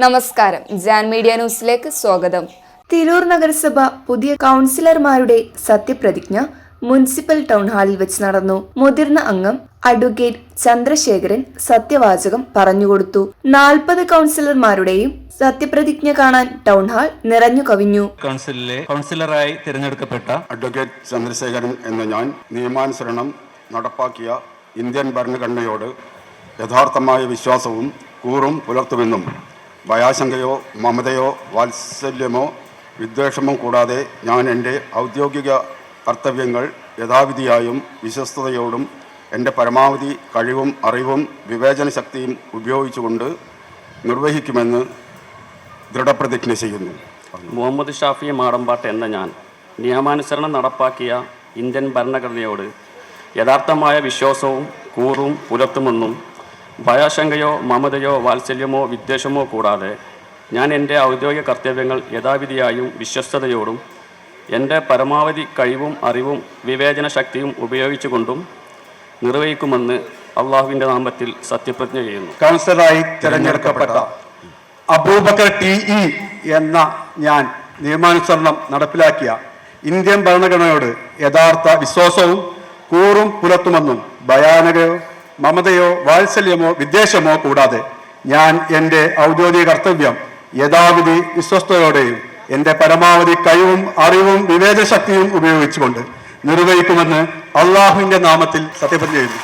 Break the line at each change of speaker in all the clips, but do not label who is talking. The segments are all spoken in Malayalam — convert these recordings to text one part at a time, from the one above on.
നമസ്കാരം. ജാൻ മീഡിയ ന്യൂസിലേക്ക് സ്വാഗതം.
തിരൂർ നഗരസഭ പുതിയ കൗൺസിലർമാരുടെ സത്യപ്രതിജ്ഞ മുനിസിപ്പൽ ടൗൺ ഹാളിൽ വെച്ച് നടന്നു. മുതിർന്ന അംഗം അഡ്വക്കേറ്റ് ചന്ദ്രശേഖരൻ സത്യവാചകം പറഞ്ഞുകൊടുത്തു. നാൽപ്പത് കൗൺസിലർമാരുടെയും സത്യപ്രതിജ്ഞ കാണാൻ ടൗൺ ഹാൾ നിറഞ്ഞു കവിഞ്ഞു.
കൗൺസിലിലെ കൗൺസിലറായി തിരഞ്ഞെടുക്കപ്പെട്ട
അഡ്വക്കേറ്റ് ചന്ദ്രശേഖരൻ എന്ന ഞാൻ നിയമാനുസരണം നടപ്പാക്കിയ ഇന്ത്യൻ ഭരണഘടനയോട് യഥാർത്ഥമായ വിശ്വാസവും കൂറും പുലർത്തുമെന്നും ഭയാശങ്കയോ മമതയോ വാത്സല്യമോ വിദ്വേഷമോ കൂടാതെ ഞാൻ എന്റെ ഔദ്യോഗിക കർത്തവ്യങ്ങൾ യഥാവിധിയായും വിശ്വസ്തയോടും എന്റെ പരമാവധി കഴിവും അറിവും വിവേചന ശക്തിയും ഉപയോഗിച്ചുകൊണ്ട് നിർവഹിക്കുമെന്ന് ദൃഢപ്രതിജ്ഞ ചെയ്യുന്നു.
മുഹമ്മദ് ഷാഫി മാടമ്പാട്ട് എന്ന ഞാൻ നിയമാനുസരണം നടപ്പാക്കിയ ഇന്ത്യൻ ഭരണഘടനയോട് യഥാർത്ഥമായ വിശ്വാസവും കൂറും പുലർത്തുമെന്നും ഭയാശങ്കയോ മമതയോ വാത്സല്യമോ വിദ്വേഷമോ കൂടാതെ ഞാൻ എന്റെ ഔദ്യോഗിക കർത്തവ്യങ്ങൾ യഥാവിധിയായും വിശ്വസ്തയോടും എന്റെ പരമാവധി കഴിവും അറിവും വിവേചന ശക്തിയും ഉപയോഗിച്ചുകൊണ്ടും നിർവഹിക്കുമെന്ന് അള്ളാഹുവിന്റെ നാമത്തിൽ സത്യപ്രതിജ്ഞ ചെയ്യുന്നു.
കൗൺസിലറായി തിരഞ്ഞെടുക്കപ്പെട്ട അബൂബക്കർ ടി ഇ എന്ന ഞാൻ നിയമാനുസരണം നടപ്പിലാക്കിയ ഇന്ത്യൻ ഭരണഘടനയോട് യഥാർത്ഥ വിശ്വാസവും കൂറും പുലർത്തുമെന്നും ഭയാനകയോ മമതയോ വാത്സല്യമോ വിദ്വേഷമോ കൂടാതെ ഞാൻ എന്റെ ഔദ്യോഗിക കർത്തവ്യം യഥാവിധി വിശ്വസ്തയോടെയും എന്റെ പരമാവധി കഴിവും അറിവും വിവേചശക്തിയും ഉപയോഗിച്ചുകൊണ്ട് നിർവഹിക്കുമെന്ന് അള്ളാഹുവിന്റെ നാമത്തിൽ സത്യപ്രതിജ്ഞ ചെയ്യുന്നു.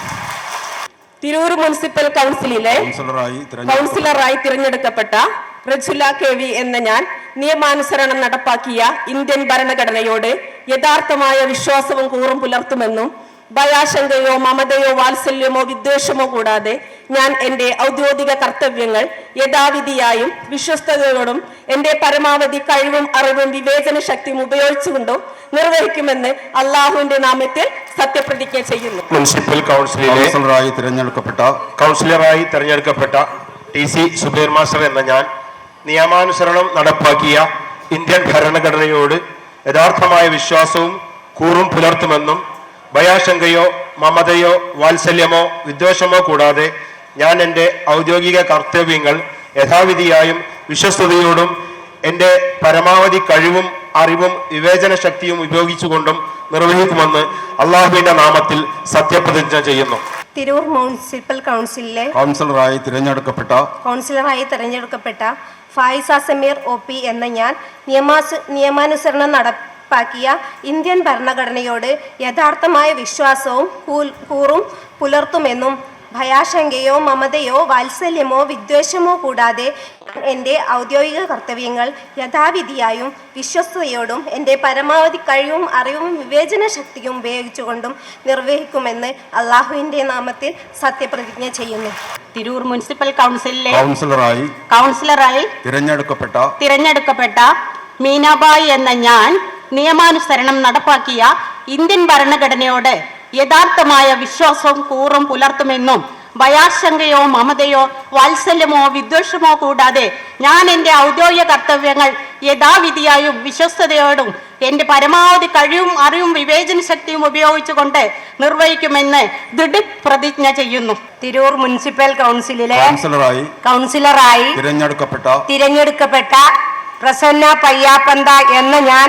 തിരൂർ മുനിസിപ്പൽ കൗൺസിലിലെ
കൗൺസിലറായി തിരഞ്ഞെടുക്കപ്പെട്ട
കൗൺസിലറായി തിരഞ്ഞെടുക്കപ്പെട്ട റജുല കെ വി എന്ന ഞാൻ നിയമാനുസരണം നടപ്പാക്കിയ ഇന്ത്യൻ ഭരണഘടനയോട് യഥാർത്ഥമായ വിശ്വാസവും കൂറും പുലർത്തുമെന്നും ഭയാശങ്കയോ മമതയോ വാത്സല്യമോ വിദ്വേഷമോ കൂടാതെ ഞാൻ എന്റെ ഔദ്യോഗിക കർത്തവ്യങ്ങൾ യഥാവിധിയായും വിശ്വസ്തയോടും എന്റെ പരമാവധി കഴിവും അറിവും വിവേചന ശക്തിയും ഉപയോഗിച്ചുകൊണ്ടും നിർവഹിക്കുമെന്ന് അള്ളാഹുവിന്റെ നാമത്തിൽ സത്യപ്രതിജ്ഞ ചെയ്യുന്നു.
മുനിസിപ്പൽ കൗൺസിലിലെ
കൗൺസിലറായി തിരഞ്ഞെടുക്കപ്പെട്ട
കൗൺസിലറായി തിരഞ്ഞെടുക്കപ്പെട്ട ടി സി സുബീർ മാസ്റ്റർ എന്ന ഞാൻ നിയമാനുസരണം നടപ്പാക്കിയ ഇന്ത്യൻ ഭരണഘടനയോട് യഥാർത്ഥമായ വിശ്വാസവും കൂറും പുലർത്തുമെന്നും ഭയാശങ്കയോ മമതയോ വാത്സല്യമോ വിദ്വേഷമോ കൂടാതെ ഞാൻ എന്റെ ഔദ്യോഗിക കർത്തവ്യങ്ങൾ യഥാവിധിയായും വിശ്വസ്തയോടും എന്റെ പരമാവധി കഴിവും അറിവും വിവേചന ശക്തിയും ഉപയോഗിച്ചുകൊണ്ടും നിർവഹിക്കുമെന്ന് അള്ളാഹുവിന്റെ നാമത്തിൽ സത്യപ്രതിജ്ഞ ചെയ്യുന്നു.
തിരൂർ മുനിസിപ്പൽ കൗൺസിലിലെ
കൗൺസിലറായി തിരഞ്ഞെടുക്കപ്പെട്ട
കൗൺസിലറായി തിരഞ്ഞെടുക്കപ്പെട്ട ഫായിസ സമീർ ഒ പി എന്ന ഞാൻ നിയമാനുസരണം നിയമാനുസരണം നടപ്പാക്കിയ ഇന്ത്യൻ ഭരണഘടനയോട് യഥാർത്ഥമായ വിശ്വാസവും കൂറും പുലർത്തുമെന്നും ഭയാശങ്കയോ മമതയോ വാത്സല്യമോ വിദ്വേഷമോ കൂടാതെ എന്റെ ഔദ്യോഗിക കർത്തവ്യങ്ങൾ യഥാവിധിയായും വിശ്വസ്തയോടും എന്റെ പരമാവധി കഴിവും അറിവും വിവേചന ശക്തിയും ഉപയോഗിച്ചുകൊണ്ടും നിർവഹിക്കുമെന്ന് അള്ളാഹുവിന്റെ നാമത്തിൽ സത്യപ്രതിജ്ഞ ചെയ്യുന്നു.
തിരൂർ മുനിസിപ്പൽ കൗൺസിലിലെ
കൗൺസിലറായി
കൗൺസിലറായി
തിരഞ്ഞെടുക്കപ്പെട്ട
തിരഞ്ഞെടുക്കപ്പെട്ട മീനാബായി എന്ന ഞാൻ നിയമാനുസരണം നടപ്പാക്കിയ ഇന്ത്യൻ ഭരണഘടനയോട് യഥാർത്ഥമായ വിശ്വാസവും കൂറും പുലർത്തുമെന്നും ഭയാശങ്കയോ മമതയോ വാത്സല്യമോ വിദ്വേഷമോ കൂടാതെ ഞാൻ എന്റെ ഔദ്യോഗിക കർത്തവ്യങ്ങൾ യഥാവിധിയായും വിശ്വസ്തയോടും എന്റെ പരമാവധി കഴിവും അറിവും വിവേചന ശക്തിയും ഉപയോഗിച്ചുകൊണ്ട് നിർവഹിക്കുമെന്ന് ദൃഢ പ്രതിജ്ഞ ചെയ്യുന്നു.
തിരൂർ മുനിസിപ്പൽ കൗൺസിലിലെ
കൗൺസിലറായി
കൗൺസിലറായി
തിരഞ്ഞെടുക്കപ്പെട്ട
തിരഞ്ഞെടുക്കപ്പെട്ട പ്രസന്ന പയ്യാപ്പന്ത എന്ന ഞാൻ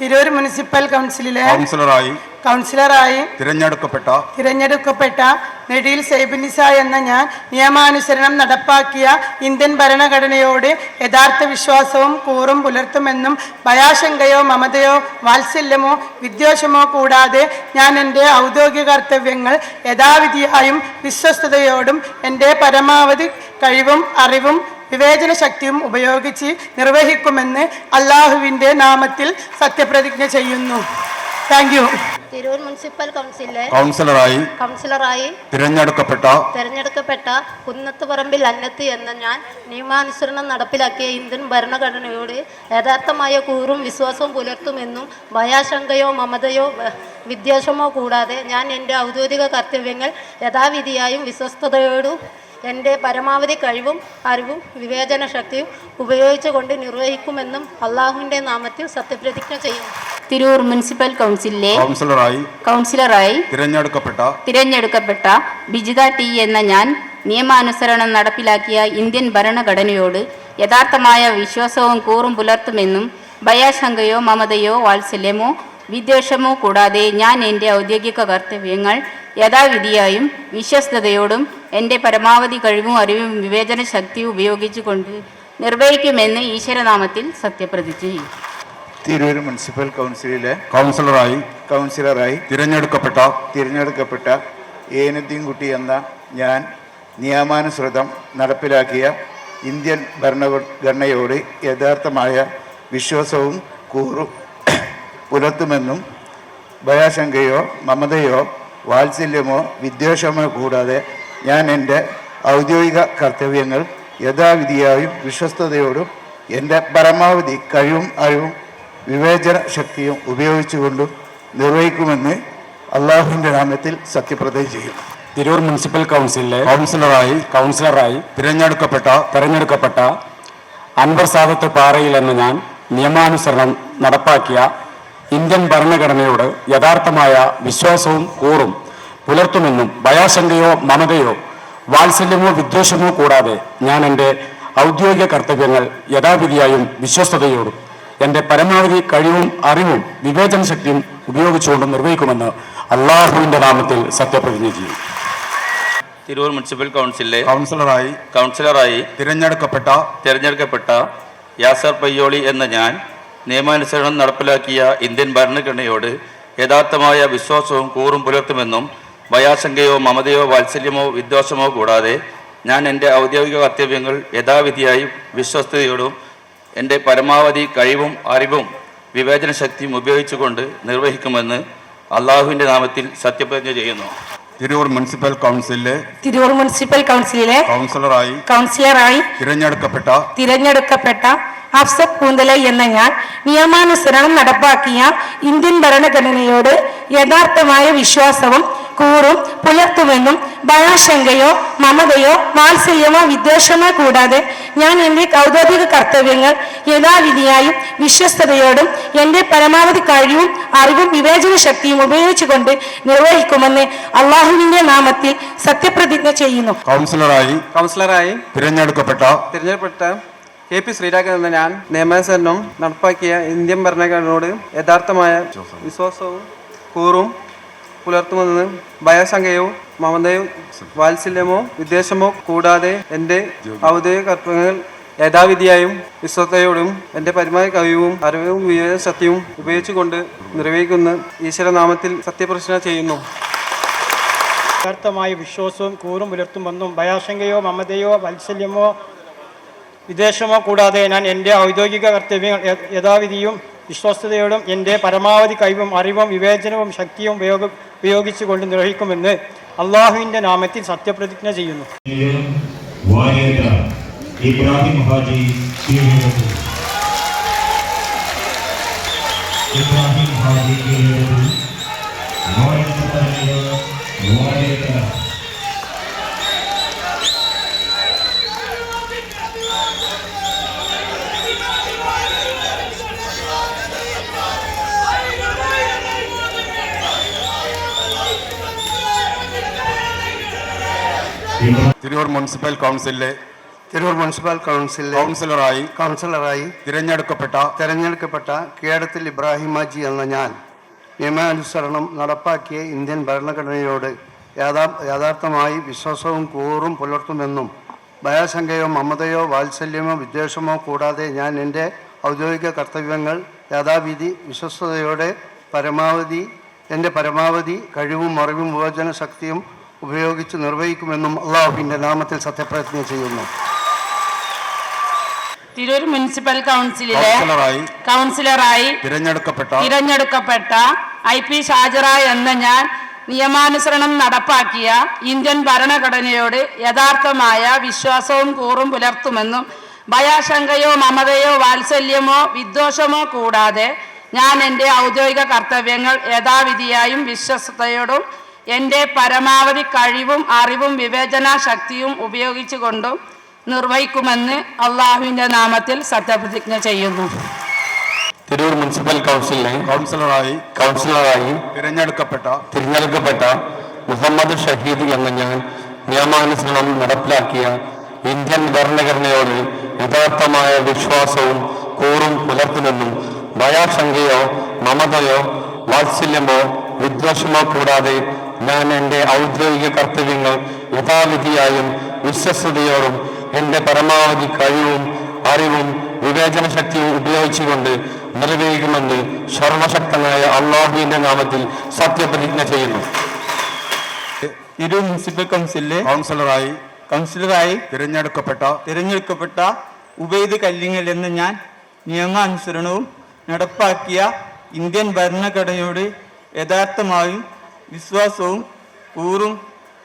തിരൂർ മുനിസിപ്പൽ കൗൺസിലിലെ
കൗൺസിലറായി
കൗൺസിലറായി
തിരഞ്ഞെടുക്കപ്പെട്ട
തിരഞ്ഞെടുക്കപ്പെട്ട നെടിയിൽ സൈബിനിസ എന്ന ഞാൻ നിയമാനുസരണം നടപ്പാക്കിയ ഇന്ത്യൻ ഭരണഘടനയോട് യഥാർത്ഥ വിശ്വാസവും കൂറും പുലർത്തുമെന്നും ഭയാശങ്കയോ മമതയോ വാത്സല്യമോ വിദ്വേഷമോ കൂടാതെ ഞാൻ എന്റെ ഔദ്യോഗിക കർത്തവ്യങ്ങൾ യഥാവിധിയായും വിശ്വസ്തയോടും എന്റെ പരമാവധി കഴിവും അറിവും വിവേചന ശക്തിയും ഉപയോഗിച്ച് നിർവഹിക്കുമെന്ന് അള്ളാഹുവിന്റെ നാമത്തിൽ സത്യപ്രതിജ്ഞ ചെയ്യുന്നു.
താങ്ക് യു
തിരൂർ മുനിസിപ്പൽ കൗൺസിലെ
കൗൺസിലറായി
കൗൺസിലറായി
തിരഞ്ഞെടുക്കപ്പെട്ട
തിരഞ്ഞെടുക്കപ്പെട്ട കുന്നത്തുപറമ്പിൽ അന്നത്ത് എന്ന ഞാൻ നിയമാനുസരണം നടപ്പിലാക്കിയ ഇന്ത്യൻ ഭരണഘടനയോട് യഥാർത്ഥമായ കൂറും വിശ്വാസവും പുലർത്തുമെന്നും ഭയാശങ്കയോ മമതയോ വിദ്വേഷമോ കൂടാതെ ഞാൻ എന്റെ ഔദ്യോഗിക കർത്തവ്യങ്ങൾ യഥാവിധിയായും വിശ്വസ്തയോടും എന്റെ പരമാവധി കഴിവും അറിവും വിവേചന ശക്തിയും ഉപയോഗിച്ചുകൊണ്ട് നിർവഹിക്കുമെന്നും അള്ളാഹുവിന്റെ നാമത്തിൽ സത്യപ്രതിജ്ഞ ചെയ്യുന്നു.
തിരൂർ മുനിസിപ്പൽ കൗൺസിലിലെ
കൗൺസിലറായി
കൗൺസിലറായി
തിരഞ്ഞെടുക്കപ്പെട്ട
തിരഞ്ഞെടുക്കപ്പെട്ട ബിജിത ടി എന്ന ഞാൻ നിയമാനുസരണം നടപ്പിലാക്കിയ ഇന്ത്യൻ ഭരണഘടനയോട് യഥാർത്ഥമായ വിശ്വാസവും കൂറും പുലർത്തുമെന്നും ഭയാശങ്കയോ മമതയോ വാത്സല്യമോ വിദ്വേഷമോ കൂടാതെ ഞാൻ എന്റെ ഔദ്യോഗിക കർത്തവ്യങ്ങൾ യഥാവിധിയായും വിശ്വസ്തയോടും എന്റെ പരമാവധി കഴിവും അറിവും വിവേചന ശക്തിയും ഉപയോഗിച്ചുകൊണ്ട് നിർവഹിക്കുമെന്ന് ഈശ്വരനാമത്തിൽ സത്യപ്രതിജ്ഞ ചെയ്യും.
തിരൂർ മുനിസിപ്പൽ കൗൺസിലിലെ
കൗൺസിലറായി
കൗൺസിലറായി
തിരഞ്ഞെടുക്കപ്പെട്ട
തിരഞ്ഞെടുക്കപ്പെട്ട ഏനദ്ദീൻകുട്ടി എന്ന ഞാൻ നിയമാനുസൃതം നടപ്പിലാക്കിയ ഇന്ത്യൻ ഭരണഘടനയോട് യഥാർത്ഥമായ വിശ്വാസവും കൂറും പുലർത്തുമെന്നും ഭയാശങ്കയോ മമതയോ വാത്സല്യമോ വിദ്വേഷമോ കൂടാതെ ഞാൻ എന്റെ ഔദ്യോഗിക കർത്തവ്യങ്ങൾ യഥാവിധിയായും വിശ്വസ്തയോടും എന്റെ പരമാവധി കഴിവും അറിവും വിവേചന ശക്തിയും ഉപയോഗിച്ചുകൊണ്ടും നിർവഹിക്കുമെന്ന് അള്ളാഹുവിന്റെ നാമത്തിൽ സത്യപ്രതിജ്ഞ ചെയ്യും.
തിരൂർ മുനിസിപ്പൽ കൗൺസിലിലെ
കൗൺസിലറായി
കൗൺസിലറായി
തിരഞ്ഞെടുക്കപ്പെട്ട
തിരഞ്ഞെടുക്കപ്പെട്ട അൻവർ സാദത്ത് പാറയിൽ എന്ന ഞാൻ നിയമാനുസരണം നടപ്പാക്കിയ ഇന്ത്യൻ ഭരണഘടനയോട് യഥാർത്ഥമായ വിശ്വാസവും കൂറും പുലർത്തുമെന്നും ഭയാശങ്കയോ മമതയോ വാത്സല്യമോ വിദ്വേഷമോ കൂടാതെ ഞാൻ എന്റെ ഔദ്യോഗിക കർത്തവ്യങ്ങൾ യഥാവിധിയായും വിശ്വസ്തയോടും എന്റെ പരമാവധി കഴിവും അറിവും വിവേചന ശക്തിയും ഉപയോഗിച്ചുകൊണ്ട് നിർവഹിക്കുമെന്ന് അള്ളാഹുവിന്റെ നാമത്തിൽ സത്യപ്രതിജ്ഞ ചെയ്യും.
തിരൂർ മുനിസിപ്പൽ കൗൺസിലിലെ
കൗൺസിലറായി
കൗൺസിലറായി
തിരഞ്ഞെടുക്കപ്പെട്ട
തിരഞ്ഞെടുക്കപ്പെട്ട യാസർ പയ്യോളി എന്ന ഞാൻ നിയമാനുസരണം നടപ്പിലാക്കിയ ഇന്ത്യൻ ഭരണഘടനയോട് യഥാർത്ഥമായ വിശ്വാസവും കൂറും പുലർത്തുമെന്നും ഭയാശങ്കയോ മമതയോ വാത്സല്യമോ വിദ്വേഷമോ കൂടാതെ ഞാൻ എന്റെ ഔദ്യോഗിക കർത്തവ്യങ്ങൾ യഥാവിധിയായും വിശ്വസ്തയോടും എന്റെ പരമാവധി കഴിവും അറിവും വിവേചന ശക്തിയും ഉപയോഗിച്ചുകൊണ്ട് നിർവഹിക്കുമെന്ന് അള്ളാഹുവിന്റെ നാമത്തിൽ സത്യപ്രതിജ്ഞ ചെയ്യുന്നു.
തിരൂർ മുനിസിപ്പൽ കൗൺസിലിലെ
തിരൂർ മുനിസിപ്പൽ കൗൺസിലിലെ
കൗൺസിലറായി
കൗൺസിലറായി
തിരഞ്ഞെടുക്കപ്പെട്ട
തിരഞ്ഞെടുക്കപ്പെട്ട അഫ്സത്ത് പൂന്തല എന്ന ഞാൻ നിയമാനുസരണം നടപ്പാക്കിയ ഇന്ത്യൻ ഭരണഘടനയോട് യഥാർത്ഥമായ വിശ്വാസവും കൂറും പുലർത്തുമെന്നും ഭയാശങ്കയോ മമതയോ വാത്സല്യമോ വിദ്വേഷമോ കൂടാതെ ഞാൻ എന്റെ ഔദ്യോഗിക കർത്തവ്യങ്ങൾ യഥാവിധിയായും വിശ്വസ്തയോടും എന്റെ പരമാവധി കഴിവും അറിവും വിവേചന ശക്തിയും ഉപയോഗിച്ചുകൊണ്ട് നിർവഹിക്കുമെന്ന് അള്ളാഹുവിന്റെ നാമത്തിൽ സത്യപ്രതിജ്ഞ ചെയ്യുന്നു.
കൗൺസിലറായി
കൗൺസിലറായി
തിരഞ്ഞെടുക്കപ്പെട്ട
തിരഞ്ഞെടുക്കപ്പെട്ട കെ പി ശ്രീരാഘവൻ എന്ന ഞാൻ നിയമാനുസരണം നടപ്പാക്കിയ ഇന്ത്യൻ ഭരണഘടനയോട് യഥാർത്ഥമായ വിശ്വാസവും കൂറും പുലർത്തുമെന്ന് ഭയശങ്കയോ മമതയോ വാത്സല്യമോ വിദ്വേഷമോ കൂടാതെ എന്റെ ഔദ്യോഗിക കർത്തവ്യങ്ങൾ യഥാവിധിയായും വിശ്വസ്തയോടും എന്റെ പരിമായ കഴിവും അറിവും ശക്തിയും ഉപയോഗിച്ചുകൊണ്ട് നിർവഹിക്കുന്ന ഈശ്വരനാമത്തിൽ സത്യപ്രതിജ്ഞ ചെയ്യുന്നു.
യഥാർത്ഥമായ വിശ്വാസവും കൂറും പുലർത്തുമെന്നും ഭയാശങ്കയോ മമതയോ വാത്സല്യമോ വിദേശമോ കൂടാതെ ഞാൻ എന്റെ ഔദ്യോഗിക കർത്തവ്യങ്ങൾ യഥാവിധിയും വിശ്വസ്തയോടും എന്റെ പരമാവധി കഴിവും അറിവും വിവേചനവും ശക്തിയും ഉപയോഗ ഉപയോഗിച്ചുകൊണ്ട് നിർവഹിക്കുമെന്ന് അള്ളാഹുവിന്റെ നാമത്തിൽ സത്യപ്രതിജ്ഞ ചെയ്യുന്നു.
ഇബ്രാഹിം ഹാജി ഇബ്രാഹിം ഹാജി
തിരൂർ മുനിസിപ്പൽ കൗൺസിലിലെ
തിരൂർ മുനിസിപ്പൽ കൗൺസിലിലെ
കൗൺസിലറായി
കൗൺസിലറായി
തിരഞ്ഞെടുക്കപ്പെട്ട
തിരഞ്ഞെടുക്കപ്പെട്ട ഇബ്രാഹിം ഹാജി എന്ന ഞാൻ നിയമാനുസരണം നടപ്പാക്കിയ ഇന്ത്യൻ ഭരണഘടനയോട് യാഥാ യഥാർത്ഥമായി വിശ്വാസവും കൂറും പുലർത്തുമെന്നും ഭയാശങ്കയോ മമതയോ വാത്സല്യമോ വിദ്വേഷമോ കൂടാതെ ഞാൻ എന്റെ ഔദ്യോഗിക കർത്തവ്യങ്ങൾ യഥാവിധി വിശ്വസ്തയോടെ പരമാവധി എന്റെ പരമാവധി കഴിവും അറിവും വിവേചന ശക്തിയും ഉപയോഗിച്ച് നിർവഹിക്കുമെന്നും അള്ളാഹുവിന്റെ നാമത്തിൽ സത്യപ്രതിജ്ഞ ചെയ്യുന്നു.
തിരൂർ മുനിസിപ്പൽ കൗൺസിലിലെ
കൗൺസിലറായി
കൗൺസിലറായി
തിരഞ്ഞെടുക്കപ്പെട്ട
തിരഞ്ഞെടുക്കപ്പെട്ട
ഐ പി ഷാജറ എന്ന ഞാൻ നിയമാനുസരണം നടപ്പാക്കിയ ഇന്ത്യൻ ഭരണഘടനയോട് യഥാർത്ഥമായ വിശ്വാസവും കൂറും പുലർത്തുമെന്നും ഭയാശങ്കയോ മമതയോ വാത്സല്യമോ വിദ്വേഷമോ കൂടാതെ ഞാൻ എന്റെ ഔദ്യോഗിക കർത്തവ്യങ്ങൾ യഥാവിധിയായും വിശ്വസ്തയോടും എന്റെ പരമാവധി കഴിവും അറിവും വിവേചന ശക്തിയും ഉപയോഗിച്ചുകൊണ്ടും നിർവഹിക്കുമെന്ന് അള്ളാഹുവിന്റെ നാമത്തിൽ സത്യപ്രതിജ്ഞ ചെയ്യുന്നു.
തിരൂർ മുനിസിപ്പൽ കൗൺസിലിലെ
കൗൺസിലറായി
കൗൺസിലറായി
തിരഞ്ഞെടുക്കപ്പെട്ട
തിരഞ്ഞെടുക്കപ്പെട്ട മുഹമ്മദ് ഷഹീദ് എന്ന ഞാൻ നിയമാനുസരണം നടപ്പിലാക്കിയ ഇന്ത്യൻ ഭരണഘടനയോട് യഥാർത്ഥമായ വിശ്വാസവും കൂറും പുലർത്തുമെന്നും ഭയാശങ്കയോ മമതയോ വാത്സല്യമോ വിദ്വേഷമോ കൂടാതെ ഞാൻ എന്റെ ഔദ്യോഗിക കർത്തവ്യങ്ങൾ യഥാവിധിയായും വിശ്വസ്തയോടും എന്റെ പരമാവധി കഴിവും അറിവും വിവേചന ശക്തിയും ഉപയോഗിച്ചുകൊണ്ട് നിർവഹിക്കുമെന്ന് സർവശക്തനായ അള്ളാഹുവിന്റെ നാമത്തിൽ സത്യപ്രതിജ്ഞ ചെയ്യുന്നു.
ഇരു മുനിസിപ്പൽ കൗൺസിലിലെ
കൗൺസിലറായി
കൗൺസിലറായി
തിരഞ്ഞെടുക്കപ്പെട്ട
തിരഞ്ഞെടുക്കപ്പെട്ട ഉബൈദ് കല്ലിങ്ങൽ എന്ന് ഞാൻ നിയമാനുസരണവും നടപ്പാക്കിയ ഇന്ത്യൻ ഭരണഘടനയോട് യഥാർത്ഥമായും വിശ്വാസവും കൂറും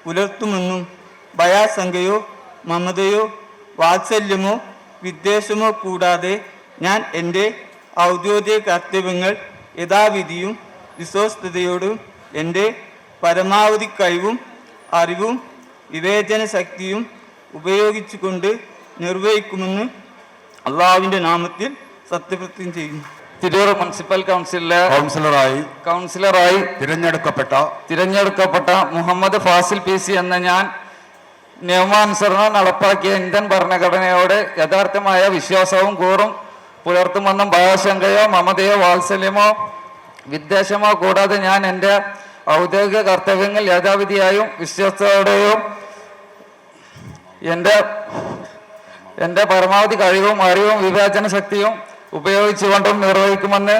പുലർത്തുമെന്നും ഭയാശങ്കയോ മമതയോ വാത്സല്യമോ വിദ്വേഷമോ കൂടാതെ ഞാൻ എന്റെ ഔദ്യോഗിക കർത്തവ്യങ്ങൾ യഥാവിധിയും വിശ്വസ്തയോടും എന്റെ പരമാവധി കഴിവും അറിവും വിവേചന ശക്തിയും ഉപയോഗിച്ചുകൊണ്ട് നിർവഹിക്കുമെന്ന് അള്ളാഹുവിന്റെ നാമത്തിൽ സത്യപ്രതിജ്ഞ ചെയ്യുന്നു.
തിരൂർ മുനിസിപ്പൽ കൗൺസിലിലെ
കൗൺസിലറായി
കൗൺസിലറായി
തിരഞ്ഞെടുക്കപ്പെട്ട
തിരഞ്ഞെടുക്കപ്പെട്ട മുഹമ്മദ് ഫാസിൽ പി സി എന്ന ഞാൻ നിയമാനുസരണം നടപ്പാക്കിയ ഇന്ത്യൻ ഭരണഘടനയോട് യഥാർത്ഥമായ വിശ്വാസവും കൂറും പുലർത്തുമെന്നും ഭയശങ്കയോ മമതയോ വാത്സല്യമോ വിദ്വേഷമോ കൂടാതെ ഞാൻ എന്റെ ഔദ്യോഗിക കർത്തവ്യങ്ങൾ യഥാവിധിയായും വിശ്വാസത്തോടെയും എന്റെ എന്റെ പരമാവധി കഴിവും അറിവും വിവേചന ശക്തിയും ഉപയോഗിച്ചുകൊണ്ടും നിർവഹിക്കുമെന്ന്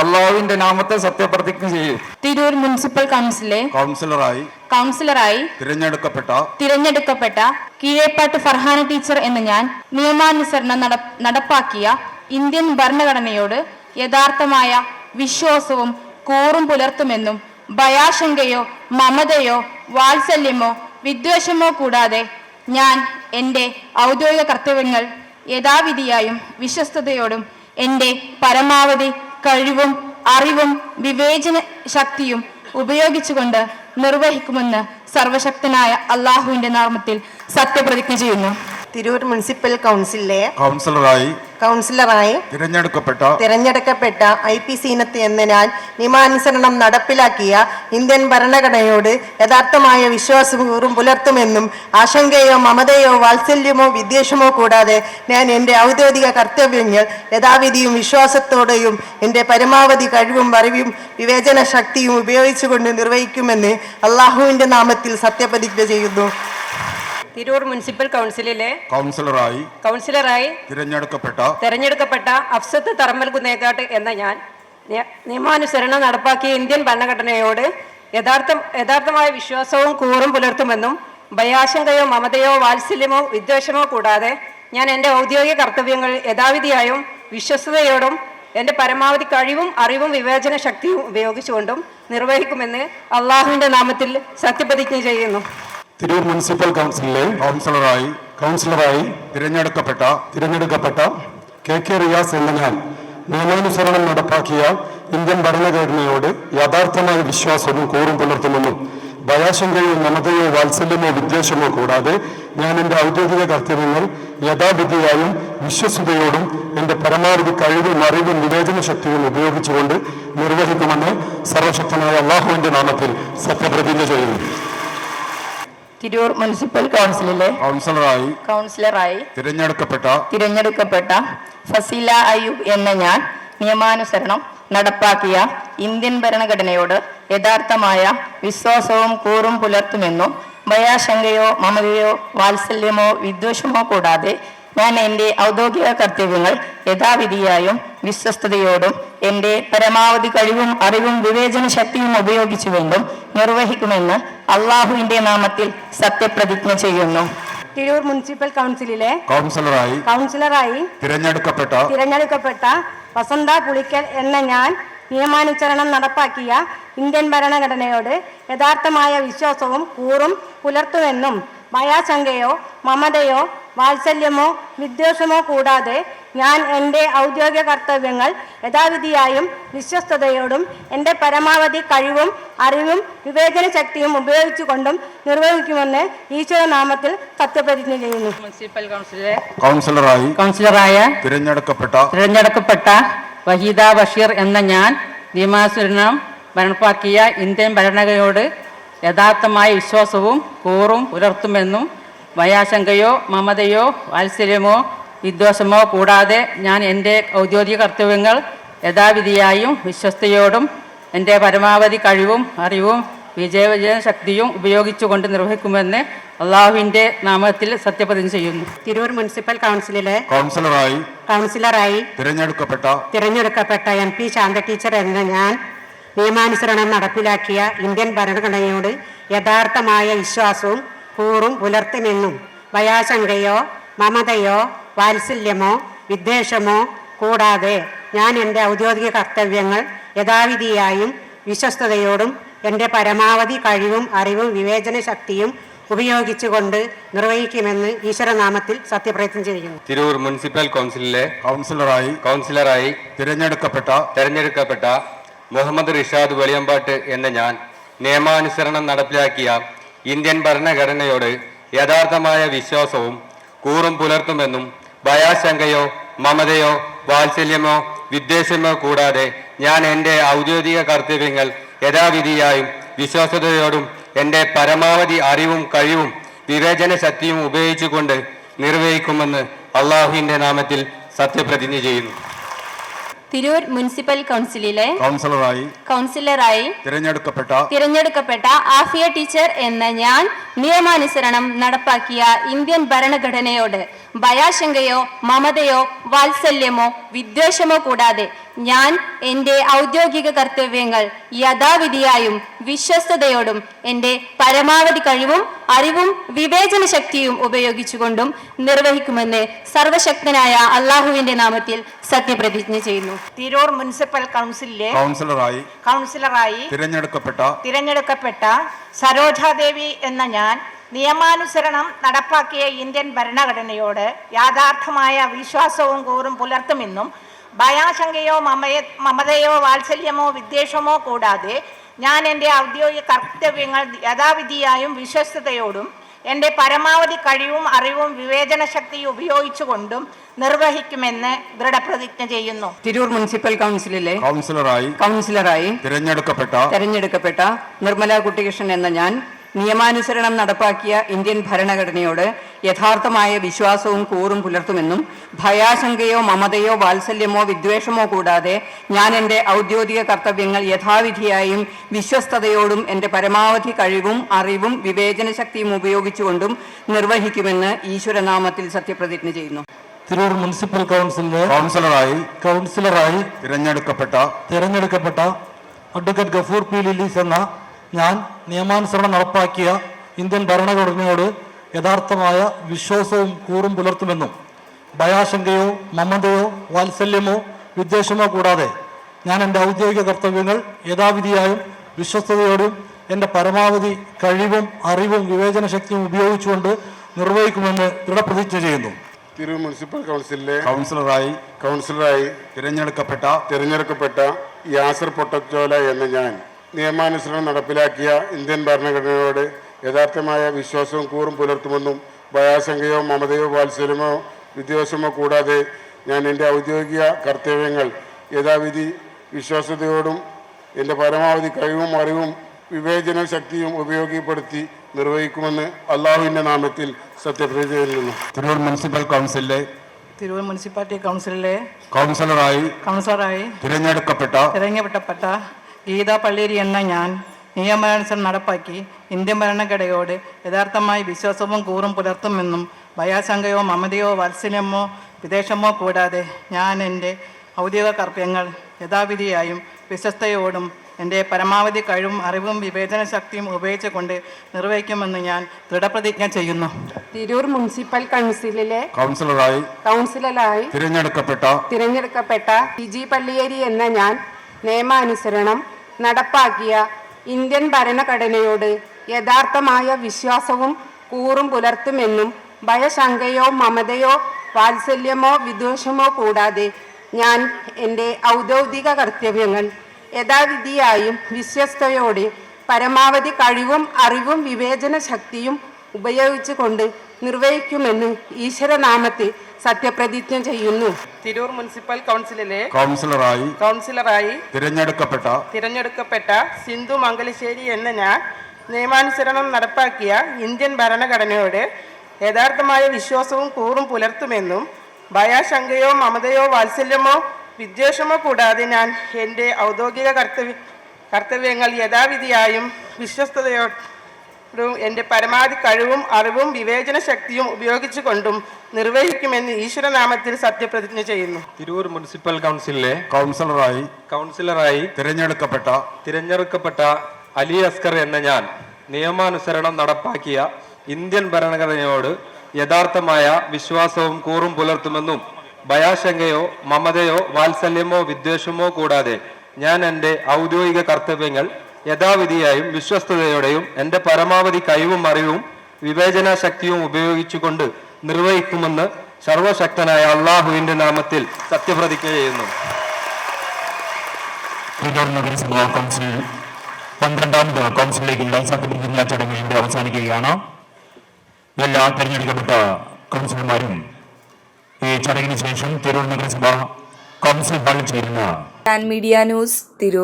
അള്ളാഹുവിന്റെ നാമത്തെ സത്യപ്രതിജ്ഞ ചെയ്യും.
തിരൂർ മുനിസിപ്പൽ കൗൺസിലെ
കൗൺസിലറായി
കൗൺസിലറായി
തിരഞ്ഞെടുക്കപ്പെട്ട
തിരഞ്ഞെടുക്കപ്പെട്ട കീഴേപ്പാട്ട് ഫർഹാന ടീച്ചർ എന്ന് ഞാൻ നിയമാനുസരണം നടപ്പാക്കിയ ഇന്ത്യൻ ഭരണഘടനയോട് യഥാർത്ഥമായ വിശ്വാസവും കൂറും പുലർത്തുമെന്നും ഭയാശങ്കയോ മമതയോ വാത്സല്യമോ വിദ്വേഷമോ കൂടാതെ ഞാൻ എന്റെ ഔദ്യോഗിക കർത്തവ്യങ്ങൾ യഥാവിധിയായും വിശ്വസ്തയോടും എന്റെ പരമാവധി കഴിവും അറിവും വിവേചന ശക്തിയും ഉപയോഗിച്ചുകൊണ്ട് നിർവഹിക്കുമെന്ന് സർവശക്തനായ അള്ളാഹുവിന്റെ നാമത്തിൽ സത്യപ്രതിജ്ഞ ചെയ്യുന്നു.
തിരൂർ മുനിസിപ്പൽ കൗൺസിലിലെ
കൗൺസിലറായി
കൗൺസിലറായി
തിരഞ്ഞെടുക്കപ്പെട്ട
തിരഞ്ഞെടുക്കപ്പെട്ട ഐ പി സീനത്ത് എന്ന ഞാൻ നിയമാനുസരണം നടപ്പിലാക്കിയ ഇന്ത്യൻ ഭരണഘടനയോട് യഥാർത്ഥമായ വിശ്വാസപൂർവം പുലർത്തുമെന്നും ആശങ്കയോ മമതയോ വാത്സല്യമോ വിദ്വേഷമോ കൂടാതെ ഞാൻ എന്റെ ഔദ്യോഗിക കർത്തവ്യങ്ങൾ യഥാവിധിയും വിശ്വാസത്തോടെയും എന്റെ പരമാവധി കഴിവും അറിവും വിവേചന ശക്തിയും ഉപയോഗിച്ചുകൊണ്ട് നിർവഹിക്കുമെന്ന് അള്ളാഹുവിന്റെ നാമത്തിൽ സത്യപ്രതിജ്ഞ ചെയ്യുന്നു. തിരൂർ മുനിസിപ്പൽ കൗൺസിലിലെ
കൗൺസിലറായി
കൗൺസിലറായി
തിരഞ്ഞെടുക്കപ്പെട്ട
തെരഞ്ഞെടുക്കപ്പെട്ട അഫ്സത്ത് തറമ്മൽ കുന്നേക്കാട്ട് എന്ന ഞാൻ നിയ- നിയമാനുസരണം നടപ്പാക്കിയ ഇന്ത്യൻ ഭരണഘടനയോട് യഥാർത്ഥ യഥാർത്ഥമായ വിശ്വാസവും കൂറും പുലർത്തുമെന്നും ഭയാശങ്കയോ മമതയോ വാത്സല്യമോ വിദ്വേഷമോ കൂടാതെ ഞാൻ എന്റെ ഔദ്യോഗിക കർത്തവ്യങ്ങൾ യഥാവിധിയായും വിശ്വസ്തയോടും എന്റെ പരമാവധി കഴിവും അറിവും വിവേചന ശക്തിയും ഉപയോഗിച്ചുകൊണ്ടും നിർവഹിക്കുമെന്ന് അള്ളാഹുവിന്റെ നാമത്തിൽ സത്യപ്രതിജ്ഞ ചെയ്യുന്നു.
തിരൂർ മുനിസിപ്പൽ കൗൺസിലിലെ
കൗൺസിലറായി
കൗൺസിലറായി
തിരഞ്ഞെടുക്കപ്പെട്ട
തിരഞ്ഞെടുക്കപ്പെട്ട കെ കെ റിയാസ് എന്ന ഞാൻ നിയമാനുസരണം നടപ്പാക്കിയ ഇന്ത്യൻ ഭരണഘടനയോട് യഥാർത്ഥമായ വിശ്വാസവും കൂറും പുലർത്തുമെന്നും ഭയാശങ്കയോ മമതയോ വാത്സല്യമോ വിദ്വേഷമോ കൂടാതെ ഞാൻ എന്റെ ഔദ്യോഗിക കർത്തവ്യങ്ങൾ യഥാവിധിയായും വിശ്വസ്തയോടും എന്റെ പരമാവധി കഴിവും അറിവും വിവേചന ശക്തിയും ഉപയോഗിച്ചുകൊണ്ട് നിർവഹിക്കുമെന്ന് സർവശക്തനായ അള്ളാഹുവിന്റെ നാമത്തിൽ സത്യപ്രതിജ്ഞ ചെയ്യുന്നു.
തിരൂർ മുനിസിപ്പൽ കൗൺസിലിലെ
കൗൺസിലറായി
കൗൺസിലറായി
തിരഞ്ഞെടുക്കപ്പെട്ട
തിരഞ്ഞെടുക്കപ്പെട്ട ഫസീല അയ്യൂബ് എന്ന ഞാൻ നിയമാനുസരണം നടപ്പാക്കിയ ഇന്ത്യൻ ഭരണഘടനയോട് യഥാർത്ഥമായ വിശ്വാസവും കൂറും പുലർത്തുമെന്നും ഭയാശങ്കയോ മമതയോ വാത്സല്യമോ വിദ്വേഷമോ കൂടാതെ ഞാൻ എന്റെ ഔദ്യോഗിക കർത്തവ്യങ്ങൾ യഥാവിധിയായും വിശ്വസ്തയോടും എന്റെ പരമാവധി കഴിവും അറിവും വിവേചന ശക്തിയും ഉപയോഗിച്ചുകൊണ്ടും നിർവഹിക്കുമെന്ന് അള്ളാഹുവിന്റെ നാമത്തിൽ സത്യപ്രതിജ്ഞ ചെയ്യുന്നു.
തിരൂർ മുനിസിപ്പൽ കൗൺസിലിലെ
കൗൺസിലറായി
കൗൺസിലറായി
തിരഞ്ഞെടുക്കപ്പെട്ട
തിരഞ്ഞെടുക്കപ്പെട്ട വസന്ത പുളിക്കൽ എന്ന ഞാൻ
നിയമാനുസരണം നടപ്പാക്കിയ ഇന്ത്യൻ ഭരണഘടനയോട് യഥാർത്ഥമായ വിശ്വാസവും കൂറും പുലർത്തുമെന്നും ഭയാശങ്കയോ മമതയോ വാത്സല്യമോ വിദ്വേഷമോ കൂടാതെ ഞാൻ എന്റെ ഔദ്യോഗിക കർത്തവ്യങ്ങൾ യഥാവിധിയായും വിശ്വസ്തയോടും എന്റെ പരമാവധി കഴിവും അറിവും വിവേചന ശക്തിയും ഉപയോഗിച്ചുകൊണ്ടും നിർവഹിക്കുമെന്ന് ഈശ്വരനാമത്തിൽ സത്യപ്രതിജ്ഞ ചെയ്യുന്നു.
മുനിസിപ്പൽ കൗൺസിലെ
കൗൺസിലറായി
കൗൺസിലറായ
തിരഞ്ഞെടുക്കപ്പെട്ട
തിരഞ്ഞെടുക്കപ്പെട്ട വഹീദ ബഷീർ എന്ന ഞാൻ നിയമാനുസരണം ഭരണപ്പാക്കിയ ഇന്ത്യൻ ഭരണകയോട് യഥാർത്ഥമായ വിശ്വാസവും കൂറും പുലർത്തുമെന്നും ഭയാശങ്കയോ മമതയോ വാത്സല്യമോ വിദ്വേഷമോ കൂടാതെ ഞാൻ എന്റെ ഔദ്യോഗിക കർത്തവ്യങ്ങൾ യഥാവിധിയായും വിശ്വസ്തയോടും എന്റെ പരമാവധി കഴിവും അറിവും വിജയവിജയ ശക്തിയും ഉപയോഗിച്ചുകൊണ്ട് നിർവഹിക്കുമെന്ന് അള്ളാഹുവിന്റെ നാമത്തിൽ സത്യപ്രതിജ്ഞ ചെയ്യുന്നു.
തിരൂർ മുനിസിപ്പൽ കൗൺസിലിലെ
കൗൺസിലറായി
കൗൺസിലറായി
തിരഞ്ഞെടുക്കപ്പെട്ട
തിരഞ്ഞെടുക്കപ്പെട്ട എം പി ശാന്ത ടീച്ചർ എന്ന ഞാൻ നിയമാനുസരണം നടപ്പിലാക്കിയ ഇന്ത്യൻ ഭരണഘടനയോട് യഥാർത്ഥമായ വിശ്വാസവും കൂറും പുലർത്തുമെന്നും ഭയാശങ്കയോ മമതയോ വാത്സല്യമോ വിദ്വേഷമോ കൂടാതെ ഞാൻ എന്റെ ഔദ്യോഗിക കർത്തവ്യങ്ങൾ യഥാവിധിയായും വിശ്വസ്തയോടും എന്റെ പരമാവധി കഴിവും അറിവും വിവേചന ശക്തിയും ഉപയോഗിച്ചുകൊണ്ട് നിർവഹിക്കുമെന്ന് ഈശ്വരനാമത്തിൽ സത്യപ്രതിജ്ഞ ചെയ്യുന്നു.
തിരൂർ മുനിസിപ്പൽ കൗൺസിലിലെ
കൗൺസിലറായി
കൗൺസിലറായി
തിരഞ്ഞെടുക്കപ്പെട്ട
തിരഞ്ഞെടുക്കപ്പെട്ട മുഹമ്മദ് റിഷാദ് വെളിയമ്പാട്ട് എന്ന ഞാൻ നിയമാനുസരണം നടപ്പിലാക്കിയ ഇന്ത്യൻ ഭരണഘടനയോട് യഥാർത്ഥമായ വിശ്വാസവും കൂറും പുലർത്തുമെന്നും ഭയാശങ്കയോ മമതയോ വാത്സല്യമോ വിദ്വേഷമോ കൂടാതെ ഞാൻ എന്റെ ഔദ്യോഗിക കർത്തവ്യങ്ങൾ യഥാവിധിയായും വിശ്വാസതയോടും എന്റെ പരമാവധി അറിവും കഴിവും വിവേചന ശക്തിയും ഉപയോഗിച്ചുകൊണ്ട് നിർവഹിക്കുമെന്ന് അള്ളാഹുവിന്റെ നാമത്തിൽ സത്യപ്രതിജ്ഞ ചെയ്യുന്നു.
തിരൂർ മുനിസിപ്പൽ കൗൺസിലിലെ
കൗൺസിലറായി
കൗൺസിലറായി
തിരഞ്ഞെടുക്കപ്പെട്ട
തിരഞ്ഞെടുക്കപ്പെട്ട ആഫിയ ടീച്ചർ എന്ന ഞാൻ നിയമാനുസരണം നടപ്പാക്കിയ ഇന്ത്യൻ ഭരണഘടനയോട് ഭയാശങ്കയോ മമതയോ വാത്സല്യമോ വിദ്വേഷമോ കൂടാതെ ഞാൻ എന്റെ ഔദ്യോഗിക കർത്തവ്യങ്ങൾ യഥാവിധിയായും വിശ്വസ്തയോടും എന്റെ പരമാവധി കഴിവും അറിവും വിവേചന ശക്തിയും ഉപയോഗിച്ചുകൊണ്ടും നിർവഹിക്കുമെന്ന് സർവശക്തനായ അള്ളാഹുവിന്റെ നാമത്തിൽ സത്യപ്രതിജ്ഞ ചെയ്യുന്നു.
തിരൂർ മുനിസിപ്പൽ കൗൺസിലിലെ
കൗൺസിലറായി
കൗൺസിലറായി
തിരഞ്ഞെടുക്കപ്പെട്ട
തിരഞ്ഞെടുക്കപ്പെട്ട സരോജാദേവി എന്ന ഞാൻ നിയമാനുസരണം നടപ്പാക്കിയ ഇന്ത്യൻ ഭരണഘടനയോട് യാഥാർത്ഥമായ വിശ്വാസവും കൂറും പുലർത്തുമെന്നും ഭയാശങ്കയോ മമയ മമതയോ വാത്സല്യമോ വിദ്വേഷമോ കൂടാതെ ഞാൻ എന്റെ ഔദ്യോഗിക കർത്തവ്യങ്ങൾ യഥാവിധിയായും വിശ്വസ്തയോടും എന്റെ പരമാവധി കഴിവും അറിവും വിവേചന ശക്തിയും ഉപയോഗിച്ചുകൊണ്ടും നിർവഹിക്കുമെന്ന് ദൃഢപ്രതിജ്ഞ ചെയ്യുന്നു.
തിരൂർ മുനിസിപ്പൽ കൗൺസിലിലെ
കൗൺസിലറായി
കൗൺസിലറായി
തിരഞ്ഞെടുക്കപ്പെട്ട
തിരഞ്ഞെടുക്കപ്പെട്ട നിർമ്മല കുട്ടികൃഷ്ണൻ എന്ന ഞാൻ നിയമാനുസരണം നടപ്പാക്കിയ ഇന്ത്യൻ ഭരണഘടനയോട് യഥാർത്ഥമായ വിശ്വാസവും കൂറും പുലർത്തുമെന്നും ഭയാശങ്കയോ മമതയോ വാത്സല്യമോ വിദ്വേഷമോ കൂടാതെ ഞാൻ എന്റെ ഔദ്യോഗിക കർത്തവ്യങ്ങൾ യഥാവിധിയായും വിശ്വസ്തയോടും എന്റെ പരമാവധി കഴിവും അറിവും വിവേചന ശക്തിയും ഉപയോഗിച്ചുകൊണ്ടും നിർവഹിക്കുമെന്ന് ഈശ്വരനാമത്തിൽ സത്യപ്രതിജ്ഞ ചെയ്യുന്നു.
തിരൂർ മുനിസിപ്പൽ കൗൺസിലിലെ
കൗൺസിലറായി
കൗൺസിലറായി
തിരഞ്ഞെടുക്കപ്പെട്ട
തിരഞ്ഞെടുക്കപ്പെട്ട അഡ്വക്കേറ്റ് ഗഫൂർ പി ലില്ലീസ് എന്ന ഞാൻ നിയമാനുസരണം നടപ്പാക്കിയ ഇന്ത്യൻ ഭരണഘടനയോട് യഥാർത്ഥമായ വിശ്വാസവും കൂറും പുലർത്തുമെന്നും ഭയാശങ്കയോ മമതയോ വാത്സല്യമോ വിദ്വേഷമോ കൂടാതെ ഞാൻ എന്റെ ഔദ്യോഗിക കർത്തവ്യങ്ങൾ യഥാവിധിയായും വിശ്വസ്തയോടും എന്റെ പരമാവധി കഴിവും അറിവും വിവേചന ശക്തിയും ഉപയോഗിച്ചുകൊണ്ട് നിർവഹിക്കുമെന്ന് ദൃഢപ്രതിജ്ഞ ചെയ്യുന്നു.
തിരു മുനിസിപ്പൽ കൗൺസിലിലെ
കൗൺസിലറായി
കൗൺസിലറായി
തിരഞ്ഞെടുക്കപ്പെട്ട
തിരഞ്ഞെടുക്കപ്പെട്ട യാസർ പൊട്ടച്ചോല എന്ന ഞാൻ നിയമാനുസരണം നടപ്പിലാക്കിയ ഇന്ത്യൻ ഭരണഘടനയോട് യഥാർത്ഥമായ വിശ്വാസവും കൂറും പുലർത്തുമെന്നും ഭയാശങ്കയോ മമതയോ വാത്സല്യമോ വിദ്വേഷമോ കൂടാതെ ഞാൻ എന്റെ ഔദ്യോഗിക കർത്തവ്യങ്ങൾ യഥാവിധി വിശ്വാസതയോടും എന്റെ പരമാവധി കഴിവും അറിവും വിവേചന ശക്തിയും ഉപയോഗപ്പെടുത്തി നിർവഹിക്കുമെന്ന് അള്ളാഹുവിന്റെ നാമത്തിൽ സത്യപ്രതിജ്ഞ ചെയ്യുന്നു
തിരൂർ മുനിസിപ്പൽ കൗൺസിലിലെ
തിരൂർ മുനിസിപ്പാലിറ്റി കൗൺസിലിലെ
കൗൺസിലറായി
കൗൺസിലറായി
തിരഞ്ഞെടുക്കപ്പെട്ട
തിരഞ്ഞെടുക്കപ്പെട്ട ഗീതാ പള്ളേരി എന്ന ഞാൻ നിയമാനുസരണം നടപ്പാക്കി ഇന്ത്യൻ ഭരണഘടനയോട് യഥാർത്ഥമായി വിശ്വാസവും കൂറും പുലർത്തുമെന്നും ഭയാശങ്കയോ മമതയോ വാത്സല്യമോ വിദേശമോ കൂടാതെ ഞാൻ എന്റെ ഔദ്യോഗിക കർത്തവ്യങ്ങൾ യഥാവിധിയായും വിശ്വസ്തയോടും എന്റെ പരമാവധി കഴിവും അറിവും വിവേചന ശക്തിയും ഉപയോഗിച്ചുകൊണ്ട് നിർവഹിക്കുമെന്ന് ഞാൻ ദൃഢപ്രതിജ്ഞ ചെയ്യുന്നു.
തിരൂർ മുനിസിപ്പൽ കൗൺസിലിലെ
കൗൺസിലറായി
കൗൺസിലറായി
തിരഞ്ഞെടുക്കപ്പെട്ട
തിരഞ്ഞെടുക്കപ്പെട്ട ടി ജി പള്ളിയേരി എന്ന ഞാൻ നിയമാനുസരണം നടപ്പാക്കിയ ഇന്ത്യൻ ഭരണഘടനയോട് യഥാർത്ഥമായ വിശ്വാസവും കൂറും പുലർത്തുമെന്നും ഭയശങ്കയോ മമതയോ വാത്സല്യമോ വിദ്വേഷമോ കൂടാതെ ഞാൻ എന്റെ ഔദ്യോഗിക കർത്തവ്യങ്ങൾ യഥാവിധിയായും വിശ്വസ്തയോടെ പരമാവധി കഴിവും അറിവും വിവേചന ശക്തിയും ഉപയോഗിച്ചുകൊണ്ട് നിർവഹിക്കുമെന്ന് ഈശ്വരനാമത്തിൽ സത്യപ്രതിജ്ഞ ചെയ്യുന്നു.
തിരൂർ മുനിസിപ്പൽ കൗൺസിലിലെ
കൗൺസിലറായി
കൗൺസിലറായി
തിരഞ്ഞെടുക്കപ്പെട്ട
തിരഞ്ഞെടുക്കപ്പെട്ട സിന്ധു മംഗലശ്ശേരി എന്ന ഞാൻ നിയമാനുസരണം നടപ്പാക്കിയ ഇന്ത്യൻ ഭരണഘടനയോട് യഥാർത്ഥമായ വിശ്വാസവും കൂറും പുലർത്തുമെന്നും ഭയാശങ്കയോ മമതയോ വാത്സല്യമോ വിദ്വേഷമോ കൂടാതെ ഞാൻ എന്റെ ഔദ്യോഗിക കർത്തവ്യ കർത്തവ്യങ്ങൾ യഥാവിധിയായും വിശ്വസ്തയോടും എന്റെ പരമാവധി കഴിവും അറിവും വിവേചന ശക്തിയും ഉപയോഗിച്ചുകൊണ്ടും നിർവഹിക്കുമെന്ന് ഈശ്വരനാമത്തിൽ സത്യപ്രതിജ്ഞ ചെയ്യുന്നു.
തിരൂർ മുനിസിപ്പൽ കൗൺസിലിലെ
കൗൺസിലറായി
കൗൺസിലറായി
തിരഞ്ഞെടുക്കപ്പെട്ട
തിരഞ്ഞെടുക്കപ്പെട്ട അലി അസ്കർ എന്ന ഞാൻ നിയമാനുസരണം നടപ്പാക്കിയ ഇന്ത്യൻ ഭരണഘടനയോട് യഥാർത്ഥമായ വിശ്വാസവും കൂറും പുലർത്തുമെന്നും ഭയാശങ്കയോ മമതയോ വാത്സല്യമോ വിദ്വേഷമോ കൂടാതെ ഞാൻ എന്റെ ഔദ്യോഗിക കർത്തവ്യങ്ങൾ യഥാവിധിയായും വിശ്വസ്തയോടെയും എന്റെ പരമാവധി കഴിവും അറിവും വിവേചന ശക്തിയും ഉപയോഗിച്ചുകൊണ്ട് നിർവഹിക്കുമെന്ന് സർവശക്തനായ അള്ളാഹുവിന്റെ നാമത്തിൽ സത്യപ്രതിജ്ഞ ചെയ്യുന്നു.
കൗൺസിൽ പന്ത്രണ്ടാമത് കൗൺസിലിലേക്കുള്ള സത്യപ്രതിജ്ഞാ ചടങ്ങ് ഇവിടെ അവസാനിക്കുകയാണ്. എല്ലാ തെരഞ്ഞെടുക്കപ്പെട്ട കൗൺസിലർമാരും ഈ ചടങ്ങിന് ശേഷം തിരൂർ നഗരസഭ കൗൺസിൽ ഹാളിൽ ചേരുന്ന
മീഡിയ ന്യൂസ് തിരൂർ